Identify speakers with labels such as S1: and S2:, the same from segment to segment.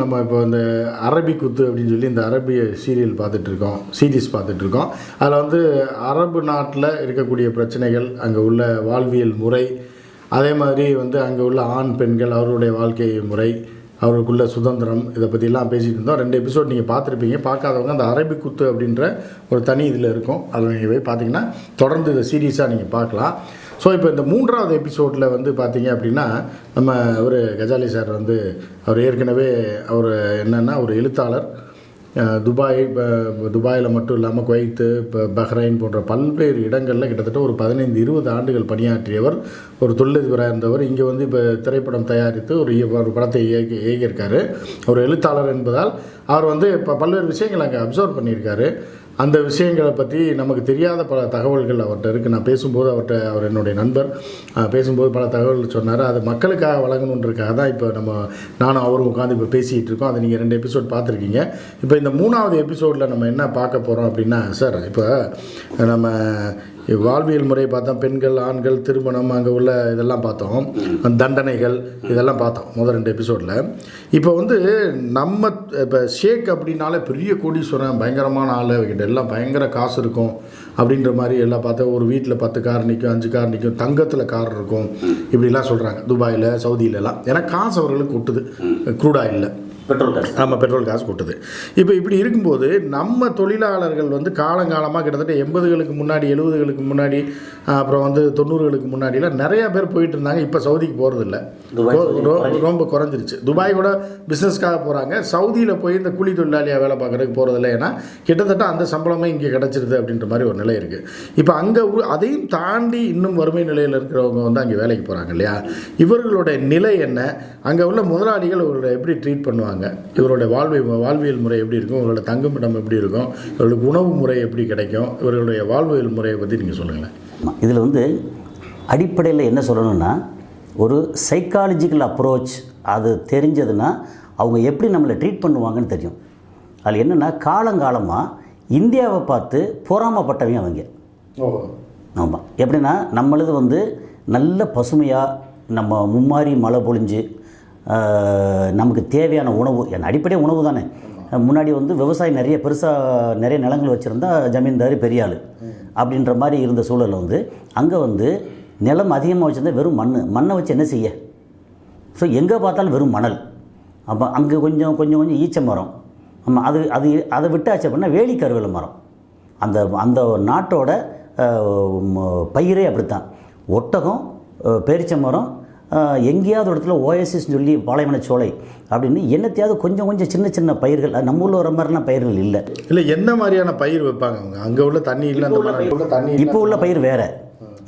S1: நம்ம இப்போ இந்த அரபி குத்து அப்படின்னு சொல்லி இந்த அரபிய சீரியல் பார்த்துட்ருக்கோம் சீரீஸ் பார்த்துட்ருக்கோம். அதில் வந்து அரபு நாட்டில் இருக்கக்கூடிய பிரச்சனைகள் அங்கே உள்ள வாழ்வியல் முறை அதே மாதிரி வந்து அங்கே உள்ள ஆண் பெண்கள் அவருடைய வாழ்க்கை முறை அவருக்குள்ள சுதந்திரம் இதை பற்றிலாம் பேசிகிட்டு இருந்தோம். ரெண்டு எபிசோட் நீங்கள் பார்த்துருப்பீங்க. பார்க்காதவங்க அந்த அரபி குத்து அப்படின்ற ஒரு தனி இதில் இருக்கும். அதில் நீங்கள் போய் பார்த்தீங்கன்னா தொடர்ந்து இதை சீரியஸாக நீங்கள் பார்க்கலாம். ஸோ இப்போ இந்த மூன்றாவது எபிசோடில் வந்து பார்த்தீங்க அப்படின்னா நம்ம ஒரு கஜாலி சார் வந்து அவர் ஏற்கனவே அவர் என்னென்னா ஒரு எழுத்தாளர். துபாய் இப்போ துபாயில் மட்டும் இல்லாமல் குவைத்து இப்போ பஹ்ரைன் போன்ற பல்வேறு இடங்களில் கிட்டத்தட்ட ஒரு பதினைந்து இருபது ஆண்டுகள் பணியாற்றியவர் ஒரு தொழிலதிபராக இருந்தவர். இங்கே வந்து இப்போ திரைப்படம் தயாரித்து ஒரு இய- ஒரு படத்தை இயக்கி இயக்கியிருக்காரு. ஒரு எழுத்தாளர் என்பதால் அவர் வந்து இப்போ பல்வேறு விஷயங்களை அங்கே அப்சர்வ் பண்ணியிருக்காரு. அந்த விஷயங்களை பற்றி நமக்கு தெரியாத பல தகவல்கள் அவர்கிட்ட இருக்குது நான் பேசும்போது அவர்கிட்ட அவர் என்னுடைய நண்பர் பேசும்போது பல தகவல்கள் சொன்னார். அது மக்களுக்காக வழங்கணுன்றதுக்காக தான் இப்போ நம்ம நானும் அவரும் உட்காந்து இப்போ பேசிகிட்டு இருக்கோம். அதை நீங்கள் ரெண்டு எபிசோட் பார்த்துருக்கீங்க. இப்போ இந்த மூணாவது எபிசோடில் நம்ம என்ன பார்க்க போகிறோம் அப்படின்னா சார் இப்போ நம்ம வாழ்வியல் முறை பார்த்தோம். பெண்கள் ஆண்கள் திருமணம் அங்கே உள்ள இதெல்லாம் பார்த்தோம். தண்டனைகள் இதெல்லாம் பார்த்தோம். முதல் ரெண்டு எபிசோடில் இப்போ வந்து நம்ம இப்போ ஷேக் அப்படின்னாலே பெரிய கோடீஸ்வரன் பயங்கரமான ஆள். அவர்கிட்ட எல்லாம் பயங்கர காசு இருக்கும் அப்படின்ற மாதிரி எல்லாம் பார்த்தா ஒரு வீட்டில் பத்து கார் நிற்கும் அஞ்சு கார் நிற்கும் தங்கத்தில் கார் இருக்கும். இப்படிலாம் சொல்கிறாங்க துபாயில் சவுதியிலலாம். ஏன்னா காசு அவர்களுக்கு கொட்டுது க்ரூட் ஆயிலில்
S2: பெட்ரோல் காசு.
S1: ஆமாம் பெட்ரோல் காசு கொட்டுது. இப்போ இப்படி இருக்கும்போது நம்ம தொழிலாளர்கள் வந்து காலங்காலமாக கிட்டத்தட்ட எண்பதுகளுக்கு முன்னாடி எழுபதுகளுக்கு முன்னாடி அப்புறம் வந்து தொண்ணூறுகளுக்கு முன்னாடிலாம் நிறையா பேர் போயிட்டு இருந்தாங்க. இப்போ சவுதிக்கு
S2: துபாய் சவுதி
S1: ரொம்ப குறைஞ்சிருச்சு. துபாய் கூட பிஸ்னஸ்க்காக போகிறாங்க சவுதியில் போய் இந்த கூலி தொழிலாளியாக வேலை பார்க்குறதுக்கு போகிறதில்ல ஏன்னா கிட்டத்தட்ட அந்த சம்பளமே இங்கே கிடச்சிருது அப்படின்ற மாதிரி ஒரு நிலை இருக்குது இப்போ அங்கே அதையும் தாண்டி இன்னும் வறுமை நிலையில் இருக்கிறவங்க வந்து அங்கே வேலைக்கு போகிறாங்க இல்லையா? இவர்களுடைய நிலை என்ன? அங்கே உள்ள முதலாளிகள் இவர்களை எப்படி ட்ரீட் பண்ணுவாங்க? இவருடைய வாழ்வை வாழ்வியல் முறை எப்படி இருக்கும்? இவர்களோட தங்குமிடம் எப்படி இருக்கும்? இவர்களுக்கு உணவு முறை எப்படி கிடைக்கும்? இவர்களுடைய வாழ்வியல் முறையை பற்றி நீங்கள் சொல்லுங்களேன்.
S2: இதில் வந்து அடிப்படையில் என்ன சொல்லணும்னா ஒரு சைக்காலஜிக்கல் அப்ரோச் அது தெரிஞ்சதுன்னா அவங்க எப்படி நம்மளை ட்ரீட் பண்ணுவாங்கன்னு தெரியும். அதில் என்னென்னா காலங்காலமாக இந்தியாவை பார்த்து பொறாமப்பட்டவங்க அவங்க. ஆமாம் எப்படின்னா நம்மளது வந்து நல்ல பசுமையாக நம்ம மும்மாரி மழை பொழிஞ்சு நமக்கு தேவையான உணவு என் அடிப்படை உணவு தானே. முன்னாடி வந்து விவசாயம் நிறைய பெருசாக நிறைய நிலங்கள் வச்சுருந்தா ஜமீன்தார் பெரிய ஆள். அப்படின்ற மாதிரி இருந்த சூழலில் வந்து அங்கே வந்து நிலம் அதிகமாக வச்சுருந்தா வெறும் மண் மண்ணை வச்சு என்ன செய்ய? ஸோ எங்கே பார்த்தாலும் வெறும் மணல். அப்போ அங்கே கொஞ்சம் கொஞ்சம் கொஞ்சம் ஈச்ச மரம். ஆமாம் அது அது அதை விட்டாச்சு அப்படின்னா வேலி கருவேல மரம். அந்த அந்த நாட்டோட பயிரே அப்படித்தான். ஒட்டகம் பேரிச்ச மரம் எங்கேயாவது இடத்துல ஓஎஸ்எஸ் சொல்லி பாலைவன சோலை அப்படின்னு என்னத்தையாவது கொஞ்சம் கொஞ்சம் சின்ன சின்ன பயிர்கள் நம்ம ஊரில் வர மாதிரிலாம் பயிர்கள் இல்லை.
S1: இல்லை என்ன மாதிரியான பயிர் வைப்பாங்க அவங்க? அங்கே உள்ள தண்ணி இல்லை அந்த மாதிரி. உள்ள தண்ணி
S2: இப்போ உள்ள பயிர் வேற.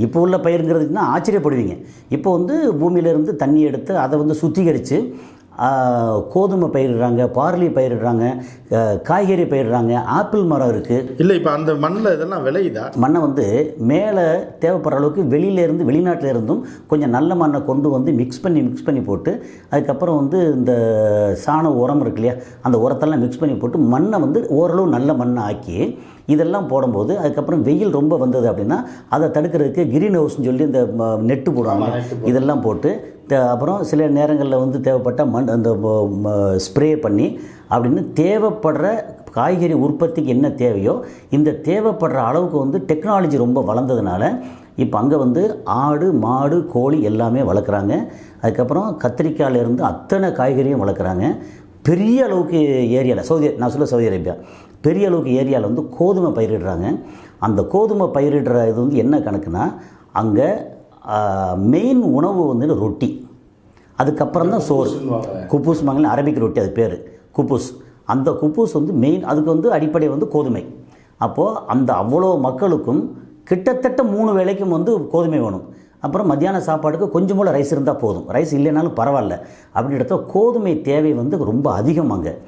S2: இப்போ உள்ள பயிருங்கிறதுக்குன்னா ஆச்சரியப்படுவீங்க. இப்போ வந்து பூமியிலேருந்து தண்ணி எடுத்து அதை வந்து சுத்திகரித்து கோதுமை பயிரிடுறாங்க பார்லி பயிரிடுறாங்க காய்கறி பயிரிடுறாங்க ஆப்பிள் மரம் இருக்குது
S1: இல்லை இப்போ அந்த மண்ணில் இதெல்லாம் விளையுதா?
S2: மண்ணை வந்து மேலே தேவைப்படுற அளவுக்கு வெளியில இருந்து வெளிநாட்டில் இருந்தும் கொஞ்சம் நல்ல மண்ணை கொண்டு வந்து மிக்ஸ் பண்ணி மிக்ஸ் பண்ணி போட்டு அதுக்கப்புறம் வந்து இந்த சாண உரம் இருக்கு இல்லையா அந்த உரத்தெல்லாம் மிக்ஸ் பண்ணி போட்டு மண்ணை வந்து ஓரளவு நல்ல மண்ணை ஆக்கி இதெல்லாம் போடும்போது அதுக்கப்புறம் வெயில் ரொம்ப வந்தது அப்படின்னா அதை தடுக்கிறதுக்கு கிரீன் ஹவுஸ்னு சொல்லி இந்த நெட்டு போடுவாங்க. இதெல்லாம் போட்டு அப்புறம் சில நேரங்களில் வந்து தேவைப்பட்ட மண் அந்த ஸ்ப்ரே பண்ணி அப்படின்னு தேவைப்படுற காய்கறி உற்பத்திக்கு என்ன தேவையோ இந்த தேவைப்படுற அளவுக்கு வந்து டெக்னாலஜி ரொம்ப வளர்ந்ததுனால இப்போ அங்கே வந்து ஆடு மாடு கோழி எல்லாமே வளர்க்குறாங்க. அதுக்கப்புறம் கத்திரிக்காயிலேருந்து அத்தனை காய்கறியும் வளர்க்குறாங்க. பெரிய அளவுக்கு ஏரியாவில் சவுதி நான் சொல்ல சவுதி அரேபியா. பெரிய அளவுக்கு ஏரியாவில் வந்து கோதுமை பயிரிடுறாங்க. அந்த கோதுமை பயிரிடுற இது வந்து என்ன கணக்குனா அங்கே மெயின் உணவு வந்து ரொட்டி. அதுக்கப்புறம் தான் சோறு. குப்பூஸ் மங்கள அரபிக் ரொட்டி அது பேர். குப்பூஸ். அந்த குப்பூஸ் வந்து மெயின் அதுக்கு வந்து அடிப்படை வந்து கோதுமை. அப்போது அந்த அவ்வளோ மக்களுக்கும் கிட்டத்தட்ட மூணு வேளைக்கும் வந்து கோதுமை வேணும். அப்புறம் மத்தியான சாப்பாடுக்கு கொஞ்சம் போல் ரைஸ் இருந்தால் போதும். ரைஸ் இல்லைனாலும் பரவாயில்ல. அப்படின்னு எடுத்தா கோதுமை தேவை வந்து ரொம்ப அதிகம் அங்கே.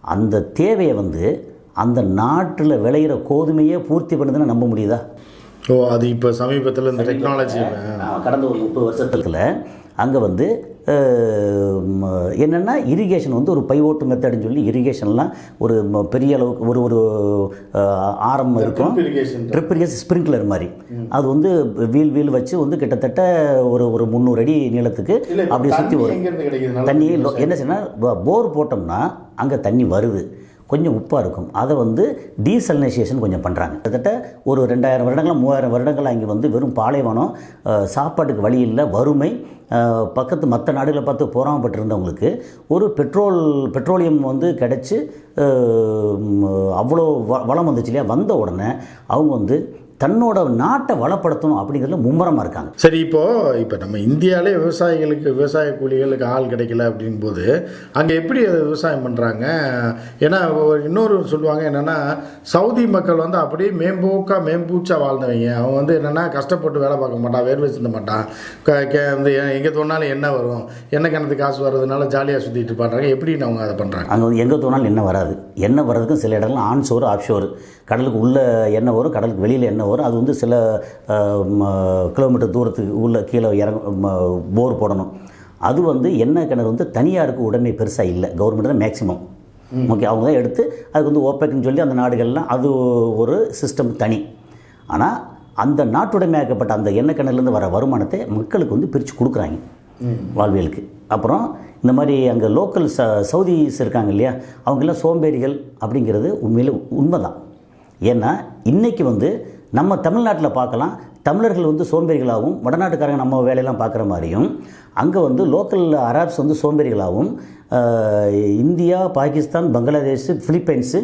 S2: அந்த தேவையை வந்து அந்த நாட்டில் விளையிற கோதுமையே பூர்த்தி பண்ணுதுன்னு நம்ப முடியுதா?
S1: ஓ அது இப்போ சமீபத்தில் இந்த டெக்னாலஜி
S2: கடந்த ஒரு முப்பது வருஷத்துல அங்கே வந்து என்னென்னா இரிகேஷன் வந்து ஒரு பைவோட்டு மெத்தடுன்னு சொல்லி இரிகேஷன்லாம் ஒரு பெரிய அளவுக்கு ஒரு ஒரு ஆரம் இருக்கும். ட்ரிப் இரிகேஷன் ஸ்ப்ரிங்க்லர் மாதிரி. அது வந்து வீல் வீல் வச்சு வந்து கிட்டத்தட்ட ஒரு ஒரு முந்நூறு அடி நீளத்துக்கு அப்படி சுற்றி வரும். தண்ணி என்ன செய்யணும் போர் போட்டோம்னா அங்கே தண்ணி வருது. கொஞ்சம் உப்பாக இருக்கும். அதை வந்து டீசல்னைசேஷன் கொஞ்சம் பண்ணுறாங்க கிட்டத்தட்ட ஒரு ரெண்டாயிரம் வருடங்கள் மூவாயிரம் வருடங்கள் அங்கே வந்து வெறும் பாலைவனம் சாப்பாட்டுக்கு வழி இல்லை வறுமை பக்கத்து மற்ற நாடுகளை பார்த்து போராமப்பட்டிருந்தவங்களுக்கு ஒரு பெட்ரோல் பெட்ரோலியம் வந்து கிடச்சி அவ்வளோ வ வளம் வந்துச்சு இல்லையா? வந்த உடனே அவங்க வந்து தன்னோட நாட்டை வளப்படுத்தணும் அப்படிங்கிறதுல மும்முரமாக இருக்காங்க.
S1: சரி இப்போ இப்போ நம்ம இந்தியாவிலே விவசாயிகளுக்கு விவசாய கூலிகளுக்கு ஆள் கிடைக்கல அப்படின் போது அங்கே எப்படி அதை விவசாயம் பண்ணுறாங்க ஏன்னா இன்னொரு சொல்லுவாங்க என்னென்னா சவுதி மக்கள் வந்து அப்படியே மேம்போக்கா மேம்பூச்சா வாழ்ந்தவங்க. அவங்க வந்து என்னென்னா கஷ்டப்பட்டு வேலை பார்க்க மாட்டான் வேர்வை சிந்த மாட்டான். வந்து எங்கே தோணாலும் என்ன வரும்? என்ன கிணத்து காசு வர்றதுனால ஜாலியாக சுற்றிட்டு இருப்பாங்க. எப்படின்னு அவங்க அதை பண்ணுறாங்க
S2: அங்கே வந்து எங்கே தோணாலும் எண்ணெய் வராது. எண்ணெய் வர்றதுக்கும் சில இடங்கள் ஆன் ஷோர் ஆஃப் ஷோர் கடலுக்கு உள்ள எண்ணெய் வரும் கடலுக்கு வெளியில் எண்ணெய் வரும். அது வந்து சில கிலோமீட்டர் தூரத்துக்கு உள்ள கீழே இறங்க போர் போடணும். அது வந்து எண்ணெய் கிணறு வந்து தனியாருக்கு உடைமை பெருசாக இல்லை. கவர்மெண்ட் தான் மேக்ஸிமம் ஓகே அவங்க தான் எடுத்து அதுக்கு வந்து ஓப்பேக்னு சொல்லி அந்த நாடுகள்லாம் அது ஒரு சிஸ்டம் தனி. ஆனால் அந்த நாட்டுடைமையாக்கப்பட்ட அந்த எண்ணெய் கிணறுலேருந்து வர வருமானத்தை மக்களுக்கு வந்து பிரித்து கொடுக்குறாங்க. வாழ்வியலுக்கு. அப்புறம் இந்த மாதிரி அங்கே லோக்கல் ச சவுதிஸ் இருக்காங்க இல்லையா? அவங்கெல்லாம் சோம்பேறிகள் அப்படிங்கிறது உண்மையில் உண்மைதான். ஏன்னா இன்றைக்கி வந்து நம்ம தமிழ்நாட்டில் பார்க்கலாம் தமிழர்கள் வந்து சோம்பேறிகளாகவும் வடநாட்டுக்காரங்க நம்ம வேலையெல்லாம் பார்க்குற மாதிரியும் அங்கே வந்து லோக்கல் அராப்ஸ் வந்து சோம்பேறிகளாகவும் இந்தியா பாகிஸ்தான் பங்களாதேஷ் ஃபிலிப்பைன்ஸு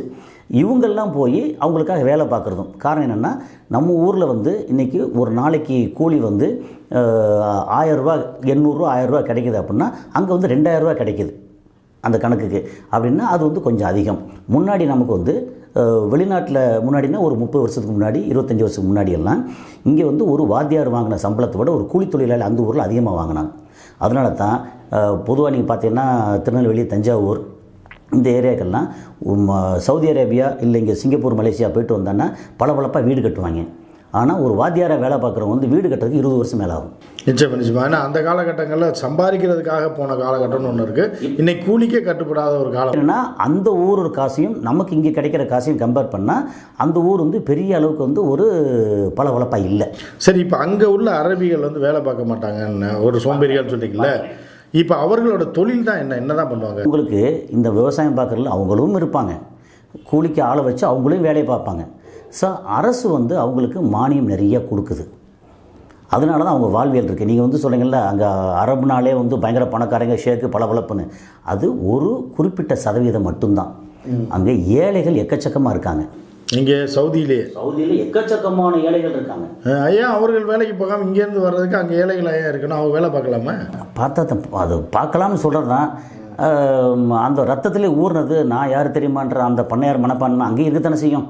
S2: இவங்கெல்லாம் போய் அவங்களுக்காக வேலை பார்க்குறதும். காரணம் என்னென்னா நம்ம ஊரில் வந்து இன்றைக்கி ஒரு நாளைக்கு கூலி வந்து ஆயரூபா எண்ணூறுரூவா ஆயரூபா கிடைக்குது அப்படின்னா அங்கே வந்து ரெண்டாயிரரூவா கிடைக்கிது அந்த கணக்குக்கு. அப்படின்னா அது வந்து கொஞ்சம் அதிகம். முன்னாடி நமக்கு வந்து வெளிநாட்டில் முன்னாடினா ஒரு முப்பது வருஷத்துக்கு முன்னாடி இருபத்தஞ்சி வருஷத்துக்கு முன்னாடியெல்லாம் இங்கே வந்து ஒரு வாத்தியார் வாங்கின சம்பளத்தை விட ஒரு கூலி தொழிலாளி அந்த ஊரில் அதிகமாக வாங்கினாங்க. அதனால தான் பொதுவாக நீங்கள் பார்த்தீங்கன்னா திருநெல்வேலி தஞ்சாவூர் இந்த ஏரியாக்கெல்லாம் சவுதி அரேபியா இல்லை இங்கே சிங்கப்பூர் மலேசியா போயிட்டு வந்தாங்கன்னா பளபளப்பாக வீடு கட்டுவாங்க. ஆனால் ஒரு வாத்தியாரை வேலை பார்க்குறவங்க வந்து வீடு கட்டுறதுக்கு இருபது வருஷம் மேலே ஆகும்.
S1: நிச்சயம் நிச்சயமா. ஏன்னா அந்த காலகட்டங்களில் சம்பாதிக்கிறதுக்காக போன காலகட்டம்னு ஒன்று இருக்குது இன்னைக்கு கூலிக்கே கட்டுப்படாத ஒரு காலம்.
S2: என்னன்னா அந்த ஊர் ஒரு காசையும் நமக்கு இங்கே கிடைக்கிற காசையும் கம்பேர் பண்ணால் அந்த ஊர் வந்து பெரிய அளவுக்கு வந்து ஒரு பளபளப்பாக இல்லை.
S1: சரி இப்போ அங்கே உள்ள அரபிகள் வந்து வேலை பார்க்க மாட்டாங்கன்னு ஒரு சோம்பேறிகள் சொன்னீங்கல்ல இப்போ அவர்களோட தொழில் தான் என்ன? என்ன தான் பண்ணுவாங்க?
S2: உங்களுக்கு இந்த விவசாயம் பார்க்குறதுல அவங்களும் இருப்பாங்க. கூலிக்கு ஆளை வச்சு அவங்களும் வேலையை பார்ப்பாங்க. ஸோ அரசு வந்து அவங்களுக்கு மானியம் நிறைய கொடுக்குது. அதனால தான் அவங்க வாழ்வியல் இருக்குது நீங்கள் வந்து சொல்லுங்கள்ல அங்கே அரபுனாலே வந்து பயங்கர பணக்காரங்க ஷேக்கு பளபளப்புன்னு. அது ஒரு குறிப்பிட்ட சதவீதம் மட்டும்தான். அங்கே ஏழைகள் எக்கச்சக்கமாக இருக்காங்க.
S1: இங்கே சவுதியிலேயே
S2: சவுதியில் எக்கச்சக்கமான ஏழைகள் இருக்காங்க.
S1: ஐயா அவர்கள் வேலைக்கு போகாமல் இங்கேருந்து வர்றதுக்கு அங்கே ஏழைகள் ஐயா இருக்கணும். அவங்க வேலை பார்க்கலாமா?
S2: பார்த்தா தான் அது பார்க்கலாம்னு சொல்கிறது தான் அந்த ரத்தத்திலே ஊறினது நான் யார் தெரியுமான்ற அந்த பண்ணையார் மனப்பான்மை அங்கேயும் இருக்கத்தானே செய்யும்?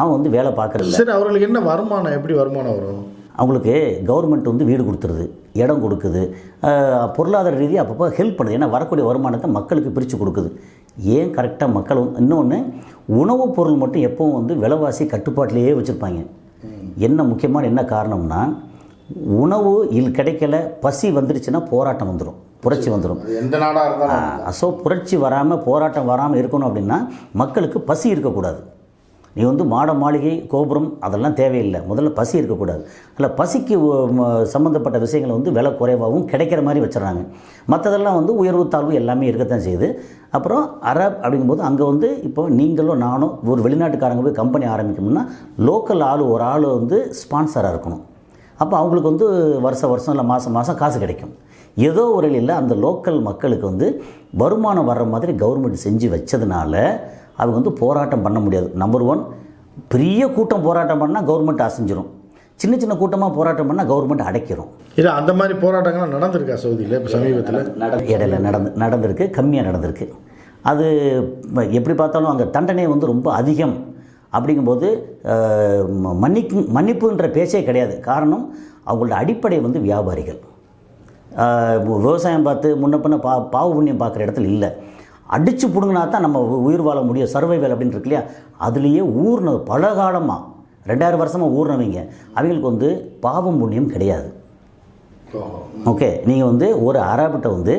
S2: அவன் வந்து வேலை பார்க்கறதில்ல
S1: சரி அவர்களுக்கு என்ன வருமானம் எப்படி வருமானம் வரும்?
S2: அவங்களுக்கு கவர்மெண்ட் வந்து வீடு கொடுத்துருது இடம் கொடுக்குது. பொருளாதார ரீதியாக அப்பப்போ ஹெல்ப் பண்ணுது. ஏன்னா வரக்கூடிய வருமானத்தை மக்களுக்கு பிரித்து கொடுக்குது. ஏன் கரெக்டாக மக்கள் இன்னொன்று உணவுப் பொருள் மட்டும் எப்பவும் வந்து விலைவாசி கட்டுப்பாட்டிலேயே வச்சுருப்பாங்க. என்ன முக்கியமான என்ன காரணம்னா உணவு இல் கிடைக்கல பசி வந்துருச்சுன்னா போராட்டம் வந்துடும் புரட்சி வந்துடும்
S1: எந்த நாடாக இருந்தாலும்
S2: ஸோ புரட்சி வராமல் போராட்டம் வராமல் இருக்கணும் அப்படின்னா மக்களுக்கு பசி இருக்கக்கூடாது. நீ வந்து மாட மாளிகை கோபுரம் அதெல்லாம் தேவையில்லை. முதல்ல பசி இருக்கக்கூடாது. அதில் பசிக்கு சம்மந்தப்பட்ட விஷயங்களை வந்து விலை குறைவாகவும் கிடைக்கிற மாதிரி வச்சிடறாங்க. மற்றதெல்லாம் வந்து உயர்வு தாழ்வு எல்லாமே இருக்கத்தான் செய்யுது. அப்புறம் அரப் அப்படிங்கும்போது அங்கே வந்து இப்போ நீங்களும் நானும் ஒரு வெளிநாட்டுக்காரங்க போய் கம்பெனி ஆரம்பிக்கணும்னா லோக்கல் ஆள் ஒரு ஆள் வந்து ஸ்பான்சராக இருக்கணும். அப்போ அவங்களுக்கு வந்து வருஷம் வருஷம் இல்லை மாதம் மாதம் காசு கிடைக்கும். ஏதோ ஒரு வழியில் அந்த லோக்கல் மக்களுக்கு வந்து வருமானம் வர்ற மாதிரி கவர்மெண்ட் செஞ்சு வச்சதுனால அவங்க வந்து போராட்டம் பண்ண முடியாது. நம்பர் ஒன் பெரிய கூட்டம் போராட்டம் பண்ணால் கவர்மெண்ட் அசைஞ்சிரும். சின்ன சின்ன கூட்டமாக போராட்டம் பண்ணால் கவர்மெண்ட் அடைக்கிறோம்.
S1: இல்லை அந்த மாதிரி போராட்டங்கள்லாம் நடந்திருக்கா சவுதியில்? இப்போ சமீபத்தில்?
S2: நட இடையில நடந்து நடந்திருக்கு கம்மியாக நடந்திருக்கு. அது எப்படி பார்த்தாலும் அங்கே தண்டனை வந்து ரொம்ப அதிகம். அப்படிங்கும்போது மன்னிக்கு மன்னிப்புன்ற பேச்சே கிடையாது. காரணம் அவங்களோட அடிப்படை வந்து வியாபாரிகள். விவசாயம் பார்த்து முன்ன பின்ன பா பாவ புண்ணியம் பார்க்குற இடத்துல இல்லை. அடித்து பிடுங்கினா தான் நம்ம உயிர் வாழ முடியும். சர்வைவல் அப்படின்னு இருக்கு இல்லையா? அதுலேயே ஊர்னது பல காலமாக ரெண்டாயிரம் வருஷமாக ஊர்னவங்க அவங்களுக்கு வந்து பாவம் புண்ணியம் கிடையாது. ஓகே? நீங்கள் வந்து ஒரு அரபிட்ட வந்து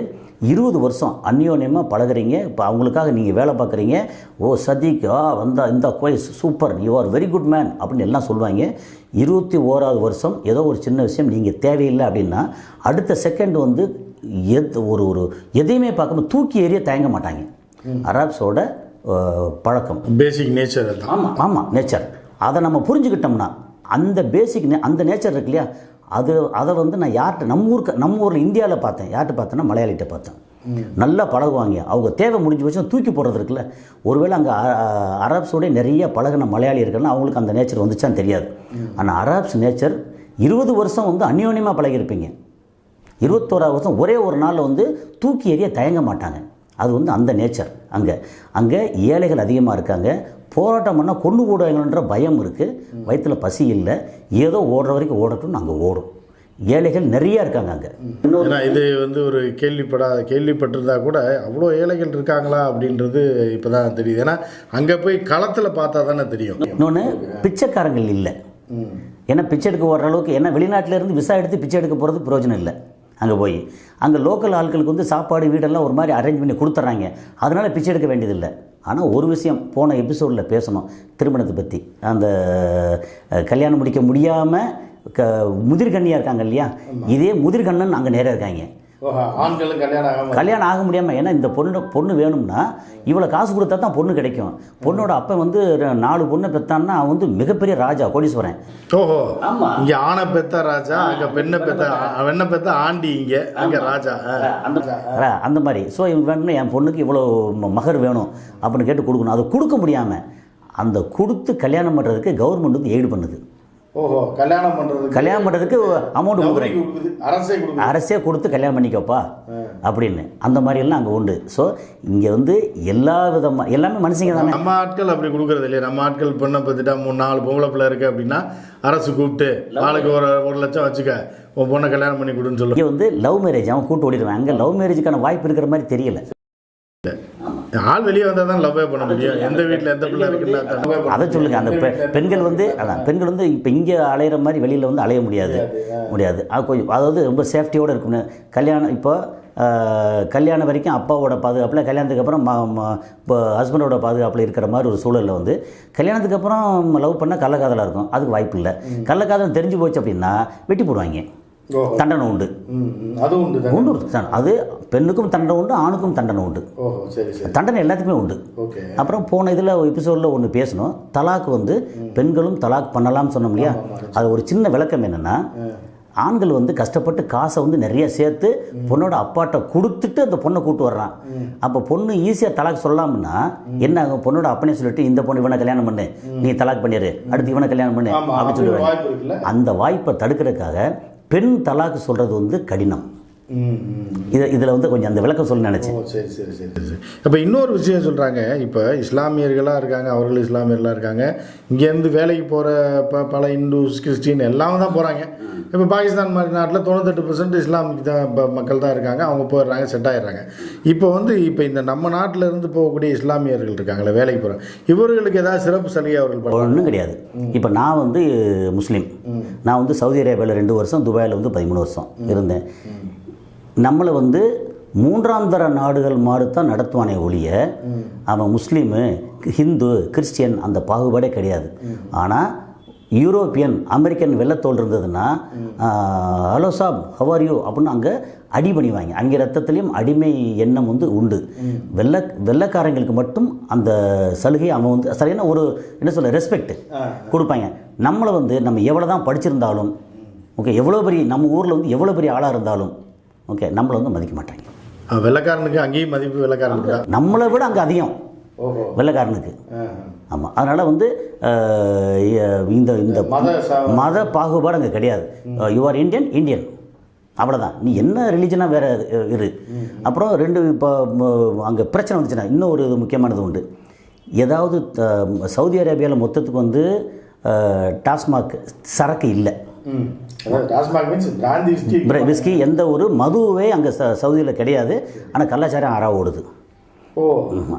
S2: இருபது வருஷம் அந்யோன்யமாக பழகுறீங்க. இப்போ அவங்களுக்காக நீங்கள் வேலை பார்க்குறீங்க. ஓ சதிக் ஆ வந்தா இந்த guys super you are very good man அப்படின்னு எல்லாம் சொல்லுவாங்க. இருபத்தி ஓராவது வருஷம் ஏதோ ஒரு சின்ன விஷயம் நீங்கள் தேவையில்லை அப்படின்னா அடுத்த செகண்ட் வந்து எத் ஒரு ஒரு எதையுமே பார்க்காம தூக்கி எறிய தயங்க மாட்டாங்க. அரப்ஸோட பழக்கம்.
S1: பேசிக் நேச்சர்
S2: ஆமாம் ஆமாம் நேச்சர் அதை நம்ம புரிஞ்சுக்கிட்டோம்னா அந்த பேசிக் அந்த நேச்சர் இருக்கு இல்லையா? அது அதை வந்து நான் யார்கிட்ட நம்ம ஊருக்கு நம்ம ஊரில் இந்தியாவில் பார்த்தேன். யார்கிட்ட பார்த்தேன்னா மலையாளிகிட்ட பார்த்தேன். நல்லா பழகுவாங்க. அவங்க தேவை முடிஞ்சு வச்சு தூக்கி போடுறது இருக்குல்ல. ஒருவேளை அங்கே அரப்ஸோட நிறைய பழகின மலையாளி இருக்குன்னா அவங்களுக்கு அந்த நேச்சர் வந்துச்சான்னு தெரியாது. ஆனால் அரப்ஸ் நேச்சர் இருபது வருஷம் வந்து அந்யோன்யமாக பழகியிருப்பீங்க. இருபத்தோராவது வருஷம் ஒரே ஒரு நாளில் வந்து தூக்கி எறிய தயங்க மாட்டாங்க. அது வந்து அந்த நேச்சர் அங்கே அங்கே ஏழைகள் அதிகமாக இருக்காங்க. போராட்டம் பண்ணால் கொண்டு போடுவாங்கன்ற பயம் இருக்குது வயிற்றில் பசி இல்லை. ஏதோ ஓடுற வரைக்கும் ஓடட்டும் நாங்கள் ஓடும். ஏழைகள் நிறைய இருக்காங்க அங்கே.
S1: ஏன்னா இது வந்து ஒரு கேள்விப்படா கேள்விப்பட்டிருந்தா கூட அவ்வளோ ஏழைகள் இருக்காங்களா அப்படின்றது இப்போ தான் தெரியுது. ஏன்னா அங்கே போய் களத்தில் பார்த்தா தானே தெரியும்.
S2: இன்னொன்று பிச்சைக்காரங்கள் இல்லை. ஏன்னா பிச்சை எடுக்க ஓடுற அளவுக்கு ஏன்னா வெளிநாட்டில இருந்து விசா எடுத்து பிச்சை எடுக்க போகிறது பிரயோஜனம் இல்லை. அங்கே போய். அங்கே லோக்கல் ஆட்களுக்கு வந்து சாப்பாடு வீடெல்லாம் ஒரு மாதிரி அரேஞ்ச் பண்ணி கொடுத்துட்றாங்க அதனால் பிச்சை எடுக்க வேண்டியதில்லை. ஆனால் ஒரு விஷயம் போன எபிசோடில் பேசணும் திருமணத்தை பற்றி அந்த கல்யாணம் முடிக்க முடியாமல் க முதிர்கண்ணியாக இருக்காங்க இல்லையா? இதே முதிர்கண்ணன் அங்கே நேராக இருக்காங்க.
S1: ஆண்களும் கல்யாணம் ஆகாம
S2: கல்யாணம் ஆக முடியாமல் ஏன்னா இந்த பொண்ணு பொண்ணு வேணும்னா இவ்வளோ காசு கொடுத்தா தான் பொண்ணு கிடைக்கும். பொண்ணோட அப்பன் வந்து நாலு பொண்ணை பெற்றான்னா அவன் வந்து மிகப்பெரிய ராஜா கோடீஸ்வரன்.
S1: ஓஹோ
S2: ஆமா.
S1: இங்க ஆணை பெத்த ராஜா அங்க பெண்ணை பெத்த வெண்ணை பெத்த ஆண்டி இங்க அங்க ராஜா.
S2: அந்த அந்த மாதிரி. ஸோ இவன் வேணும்னா என் பொண்ணுக்கு இவ்வளோ மகர் வேணும் அப்படின்னு கேட்டு கொடுக்கணும். அதை கொடுக்க முடியாமல் அந்த கொடுத்து கல்யாணம் பண்ணுறதுக்கு கவர்மெண்ட் வந்து எய்டு பண்ணுது.
S1: ஓஹோ கல்யாணம் பண்றது
S2: கல்யாணம் பண்ணுறதுக்கு அமௌண்ட்
S1: கொடுக்குது அரசே
S2: அரசே கொடுத்து கல்யாணம் பண்ணிக்கப்பா அப்படின்னு. அந்த மாதிரி எல்லாம் அங்கே உண்டு. ஸோ இங்கே வந்து எல்லா விதமாக எல்லாமே மனுஷங்க தானே?
S1: நம்ம ஆட்கள் அப்படி கொடுக்கறது இல்லையா. நம்ம ஆட்கள் பொண்ணை பத்திட்டா மூணு நாலு பொம்பளை பிள்ளை இருக்கு அப்படின்னா அரசு கூப்பிட்டு ஆளுக்கு ஒரு ஒரு லட்சம் வச்சுக்க உன் பொண்ணை கல்யாணம் பண்ணி கொடுன்னு சொல்லு.
S2: இங்கே வந்து லவ் மேரேஜ் அவன் கூட்டு ஓடிடுவான். அங்கே லவ் மேரேஜுக்கான வாய்ப்பு இருக்கிற மாதிரி தெரியல.
S1: ஆள் வெளியே வந்தால் தான் லவ்வே பண்ண முடியும். எந்த வீட்டில் எந்த பிள்ளை
S2: அதை சொல்லுங்க அந்த பெண்கள் வந்து அதான் பெண்கள் வந்து இப்போ இங்கே அலையிற மாதிரி வெளியில் வந்து அலைய முடியாது. முடியாது அது கொஞ்சம் அதாவது ரொம்ப சேஃப்டியோடு இருக்கணும். கல்யாணம் இப்போ கல்யாணம் வரைக்கும் அப்பாவோட பாதுகாப்பில் கல்யாணத்துக்கு அப்புறம் இப்போ ஹஸ்பண்டோட பாதுகாப்பில் இருக்கிற மாதிரி ஒரு சூழலில் வந்து கல்யாணத்துக்கு அப்புறம் லவ் பண்ணால் கள்ளக்காதலாக இருக்கும். அதுக்கு வாய்ப்பு இல்லை கள்ளக்காதல் தெரிஞ்சு போச்சு அப்படின்னா வெட்டி போடுவாங்க. தண்டனை உண்டு.
S1: அதுவும் உண்டு
S2: உண்டு. அது பெண்ணுக்கும் தண்டனை உண்டு ஆணுக்கும் தண்டனை உண்டு. தண்டனை எல்லாத்துக்குமே உண்டு. அப்புறம் போன இதில் எபிசோடில் ஒன்று பேசணும். தலாக் வந்து பெண்களும் தலாக் பண்ணலாம்னு சொன்னோம் இல்லையா? அது ஒரு சின்ன விளக்கம் என்னென்னா ஆண்கள் வந்து கஷ்டப்பட்டு காசை வந்து நிறைய சேர்த்து பொண்ணோட அப்பாட்ட கொடுத்துட்டு அந்த பொண்ணை கூட்டு வர்றான். அப்போ பொண்ணு ஈஸியாக தலாக் சொல்லலாம்னா என்ன ஆகும்? பொண்ணோட அப்பனே சொல்லிட்டு இந்த பொண்ணு இவனை கல்யாணம் பண்ணு. நீ தலாக் பண்ணிடு அடுத்து இவனை கல்யாணம் பண்ணு. அப்படின்னு சொல்லுவாங்க அந்த வாய்ப்பை தடுக்கிறதுக்காக பெண் தலாக்கு சொல்கிறது வந்து கடினம். இது இதில் வந்து கொஞ்சம் அந்த விளக்கம் சொல்ல நினச்சேன்.
S1: சரி சரி சரி சரி அப்போ இன்னொரு விஷயம் சொல்கிறாங்க இப்போ இஸ்லாமியர்களாக இருக்காங்க அவர்கள் இஸ்லாமியர்களாக இருக்காங்க. இங்கேருந்து வேலைக்கு போகிற ப பல இந்துஸ் கிறிஸ்டின் எல்லாம் தான் போகிறாங்க இப்போ பாகிஸ்தான் மாதிரி நாட்டில் தொண்ணூத்தெட்டு பர்சன்ட் இஸ்லாமிக் தான் இப்போ மக்கள் தான் இருக்காங்க. அவங்க போயிடுறாங்க செட் ஆயிடுறாங்க. இப்போ வந்து இப்போ இந்த நம்ம நாட்டில் இருந்து போகக்கூடிய இஸ்லாமியர்கள் இருக்காங்களே வேலைக்கு போகிறாங்க இவர்களுக்கு ஏதாவது சிறப்பு சலுகை அவர்கள்
S2: ஒன்றும் கிடையாது. இப்போ நான் வந்து முஸ்லீம். நான் வந்து சவுதி அரேபியாவில் ரெண்டு வருஷம் துபாயில் வந்து பதிமூணு வருஷம் இருந்தேன். நம்மளை வந்து மூன்றாம் தர நாடுகள் மாதிரி தான் நடத்துவானே ஒழிய அவன் முஸ்லீமு ஹிந்து கிறிஸ்டியன் அந்த பாகுபாடே கிடையாது. ஆனால் யூரோப்பியன் அமெரிக்கன் வெள்ளத்தோல் இருந்ததுன்னா ஹலோ சாப் ஹவர் யூ? அப்படின்னு அங்கே அடி பண்ணிவாங்க. அங்கே ரத்தத்துலேயும் அடிமை எண்ணம் வந்து உண்டு. வெள்ளை வெள்ளைக்காரங்களுக்கு மட்டும் அந்த சலுகை அவன் வந்து சரியான ஒரு என்ன சொல்ல ரெஸ்பெக்ட் கொடுப்பாங்க. நம்மளை வந்து நம்ம எவ்வளோ தான் படிச்சிருந்தாலும் ஓகே எவ்வளோ பெரிய நம்ம ஊரில் வந்து எவ்வளோ பெரிய ஆளாக இருந்தாலும் ஓகே நம்மளை வந்து மதிக்க மாட்டாங்க.
S1: வெள்ளைக்காரனுக்கு அங்கேயும் மதிப்பு வெள்ளைக்காரனுக்கு
S2: நம்மளை விட அங்கே அதிகம். வெள்ளைக்காரனுக்கு. ஆமாம் அதனால் வந்து இந்த இந்த
S1: மத
S2: பாகுபாடு அங்கே கிடையாது. யூ ஆர் இந்தியன் இந்தியன் அவ்வளோதான் நீ என்ன ரிலீஜனாக வேறு இரு. அப்புறம் ரெண்டு இப்போ அங்கே பிரச்சனை வந்துச்சுன்னா இன்னும் ஒரு இது முக்கியமானது உண்டு. ஏதாவது சவுதி அரேபியாவில் மொத்தத்துக்கு வந்து டாஸ்மாக் சரக்கு இல்லை.
S1: TASMAC means brandy whisky
S2: whisky எந்த ஒரு மதுவே அங்கே ச சவுதியில் கிடையாது. ஆனால் கலாச்சாரம் அறா ஓடுது.
S1: ஓ.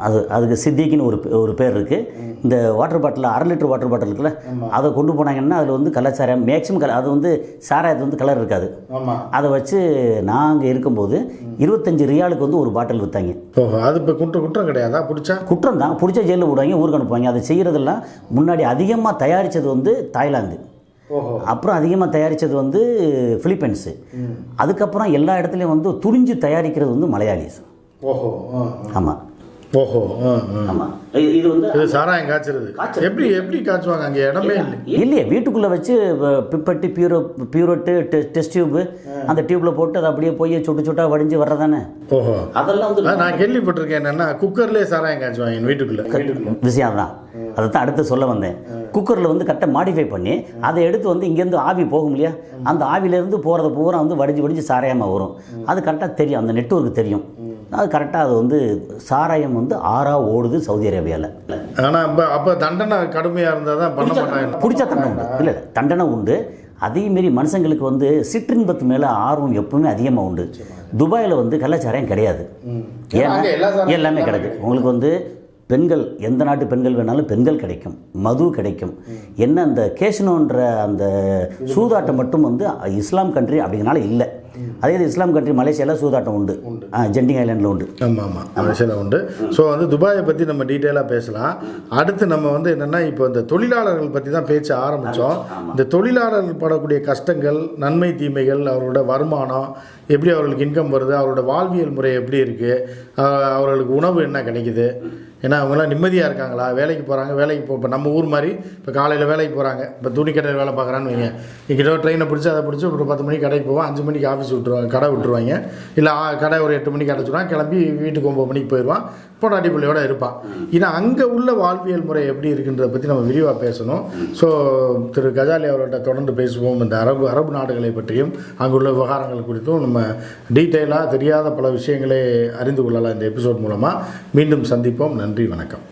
S2: அது அதுக்கு சித்திக்குன்னு ஒரு ஒரு பேர் இருக்குது இந்த வாட்டர் பாட்டில் அரை லிட்டர் வாட்டர் பாட்டில் இருக்குல்ல அதை கொண்டு போனாங்கன்னா அதில் வந்து கலாச்சாரம் மேக்ஸிமம் கல அது வந்து சாராயத்து வந்து கலர் இருக்காது. அதை வச்சு நான் அங்கே இருக்கும்போது இருபத்தஞ்சு ரியாலுக்கு வந்து ஒரு பாட்டில் விற்றாங்க
S1: அது இப்போ குற்றம் குற்றம் கிடையாதா? பிடிச்சா?
S2: குற்றம் தான். பிடிச்ச ஜெயிலில் விடுவாங்க ஊருக்கு அனுப்புவாங்க. அதை செய்கிறதெல்லாம் முன்னாடி அதிகமாக தயாரித்தது வந்து தாய்லாந்து. அப்புறம் அதிகமாக தயாரித்தது வந்து பிலிப்பைன்ஸு அதுக்கப்புறம் எல்லா இடத்துலையும் வந்து துணிஞ்சு தயாரிக்கிறது வந்து மலையாளிஸ்
S1: ஓஹோ.
S2: ஆமாம்
S1: ஓஹோ.
S2: ஆமாம் இது வந்து
S1: இது சாராயம் காய்ச்சறது. எப்படி எப்படி காய்ச்சுவாங்க அங்கே? இடமே இல்லை
S2: இல்லையே. வீட்டுக்குள்ளே வச்சு pipette burette burette test tube அந்த டியூப்பில் போட்டு அதை அப்படியே போய் சுட்டு சுட்டா வடிஞ்சு வர்றதானே?
S1: ஓஹோ.
S2: அதெல்லாம் வந்து
S1: நான் கேள்விப்பட்டிருக்கேன் என்னன்னா குக்கர்லேயே சாராயம் காய்ச்சுவாங்க வீட்டுக்குள்ள.
S2: விஷயம் தான் அதை தான் அடுத்து சொல்ல வந்தேன். குக்கரில் வந்து கரெக்டாக மாடிஃபை பண்ணி அதை எடுத்து வந்து இங்கேருந்து ஆவி போகும் இல்லையா? அந்த ஆவிலேருந்து போகிறத பூரா வந்து வடிஞ்சு வடிஞ்சு சாராயமாக வரும். அது கரெக்டாக தெரியும் அந்த நெட்வொர்க் தெரியும். அது கரெக்டாக அது வந்து சாராயம் வந்து ஆறா ஓடுது சவுதி அரேபியாவில்
S1: ஆனால் அப்போ அப்போ தண்டனை கடுமையாக இருந்தால் தான் பண்ண மாட்டாங்க.
S2: பிடிச்ச தண்டனை உண்டு. இல்லை இல்லை தண்டனை உண்டு. அதேமாரி மனுஷங்களுக்கு வந்து சிற்றின்பத்து மேலே ஆர்வம் எப்பவுமே அதிகமாக உண்டு. துபாயில் வந்து கள்ளச்சாராயம் கிடையாது. ஏன்னா எல்லாமே கிடைக்கும். உங்களுக்கு வந்து பெண்கள் எந்த நாட்டு பெண்கள் வேணாலும் பெண்கள் கிடைக்கும் மது கிடைக்கும். என்ன அந்த கேஷனோன்ற அந்த சூதாட்டம் மட்டும் வந்து இஸ்லாம் கண்ட்ரி அப்படிங்கிறனால இல்லை. அதே இஸ்லாம் கண்ட்ரி மலேசியாவில் சூதாட்டம் உண்டு. ஜெண்டிங் ஐலாண்டில் உண்டு.
S1: ஆமாம் ஆமாம் மலேசியாவில் உண்டு. ஸோ வந்து துபாயை பற்றி நம்ம டீட்டெயிலாக பேசலாம். அடுத்து நம்ம வந்து என்னென்னா இப்போ இந்த தொழிலாளர்கள் பற்றி தான் பேச்ச ஆரம்பித்தோம் இந்த தொழிலாளர்கள் படக்கூடிய கஷ்டங்கள் நன்மை தீமைகள் அவரோட வருமானம் எப்படி அவர்களுக்கு இன்கம் வருது அவரோட வாழ்வியல் முறை எப்படி இருக்குது அவர்களுக்கு உணவு என்ன கிடைக்குது ஏன்னா அவங்களாம் நிம்மதியாக இருக்காங்களா? வேலைக்கு போகிறாங்க வேலைக்கு போ இப்போ நம்ம ஊர் மாதிரி இப்போ காலையில் வேலைக்கு போகிறாங்க இப்போ துணி கடையில் வேலை பார்க்குறான்னு வைங்க. இங்கிட்ட ட்ரெயினை பிடிச்சி அதை பிடிச்சி ஒரு பத்து மணிக்கு கடைக்கு போவோம் அஞ்சு மணிக்கு ஆஃபீஸ் விட்டுருவாங்க கடை விட்டுருவாங்க. இல்லை கடை ஒரு எட்டு மணிக்கு அடைச்சிடுவான். கிளம்பி வீட்டுக்கு ஒம்பது மணிக்கு போயிடுவான். பொண்டாட்டி பிள்ளையோட இருப்பான் ஏன்னா அங்கே உள்ள வாழ்வியல் முறை எப்படி இருக்குன்றதை பற்றி நம்ம விரிவாக பேசணும். ஸோ திரு கஜாலி அவர்கள்ட்ட தொடர்ந்து பேசுவோம். இந்த அரபு அரபு நாடுகளை பற்றியும் அங்குள்ள விவகாரங்கள் குறித்தும் நம்ம டீட்டெயிலாக தெரியாத பல விஷயங்களை அறிந்து கொள்ளலாம் இந்த எபிசோட் மூலமாக மீண்டும் சந்திப்போம். நன்றி வணக்கம்.